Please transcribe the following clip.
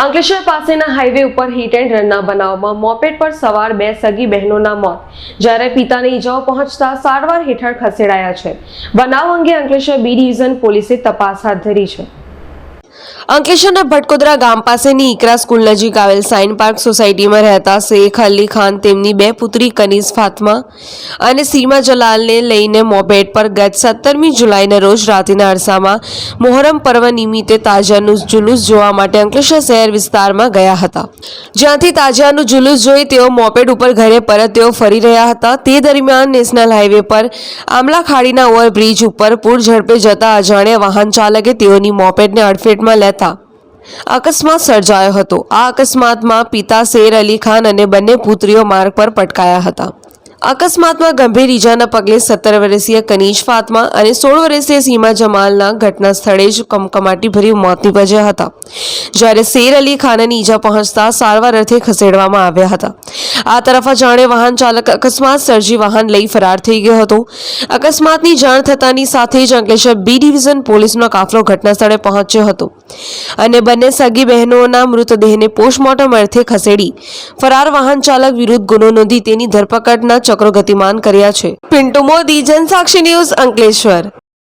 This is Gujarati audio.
અંકલેશ્વર પાસેના હાઈવે ઉપર હિટ એન્ડ રનના બનાવમાં મોપેડ પર સવાર બે સગી બહેનોના મોત. જ્યારે પિતાને ઈજાઓ પહોંચતા સારવાર હેઠળ ખસેડાયા છે. બનાવ અંગે અંકલેશ્વર બી ડિવિઝન પોલીસે તપાસ હાથ ધરી છે. અંકલેશ્વરના ભટકોદરા ગામ પાસેની ઇકરા સ્કૂલ નજીક આવેલ સાઇન પાર્ક સોસાયટીમાં રહેતા શેખ અલી ખાન તેમની બે પુત્રી કનીઝ ફાતમા અને સીમા જલાલને લઈને મોપેડ પર ગત સત્તરમી જુલાઈના રોજ રાત્રિના અરસામાં મોહરમ પર્વ નિમિત્તે તાજાનું જુલુસ જોવા માટે અંકલેશ્વર શહેર વિસ્તારમાં ગયા હતા. જ્યાંથી તાજાનું જુલુસ જોઈ તેઓ મોપેડ ઉપર ઘરે પરત તેઓ ફરી રહ્યા હતા. તે દરમિયાન નેશનલ હાઈવે પર આમલા ખાડીના ઓવરબ્રિજ ઉપર પૂર ઝડપે જતા અજાણ્યા વાહન ચાલકે તેઓની મોપેડને અડફેટમાં લેતા અકસ્માત સર્જાયો હતો. આ અકસ્માતમાં પિતા શેર અલી ખાન અને બંને પુત્રીઓ માર્ગ પર પટકાયા હતા. અકસ્માતમાં ગંભીર ઈજાના પગલે સત્તર વર્ષીય કનીજ ફાતમા અને સોળ વર્ષીય સીમા જમાલના ઘટના સ્થળે જ કમકમાટીભર્યું મોત નીપજ્યા હતા. જ્યારે શેર અલી ખાનને ઈજા પહોંચતા સારવાર અર્થે ખસેડવામાં આવ્યા હતા. આ તરફ અજાણે વાહન ચાલક અકસ્માત સર્જી વાહન લઈ ફરાર થઈ ગયો હતો. અકસ્માતની જાણ થતાની સાથે જ અંકલેશ્વર બી ડિવિઝન પોલીસનો કાફલો ઘટના સ્થળે પહોંચ્યો હતો. અને બંને સગી બહેનોના મૃતદેહને પોસ્ટમોર્ટમ અર્થે ખસેડી ફરાર વાહન ચાલક વિરુદ્ધ ગુનો નોંધી તેની ધરપકડના ચક્રો ગતિમાન કર્યા છે. પિન્ટુ મોદી જનસાક્ષી ન્યૂઝ અંકલેશ્વર.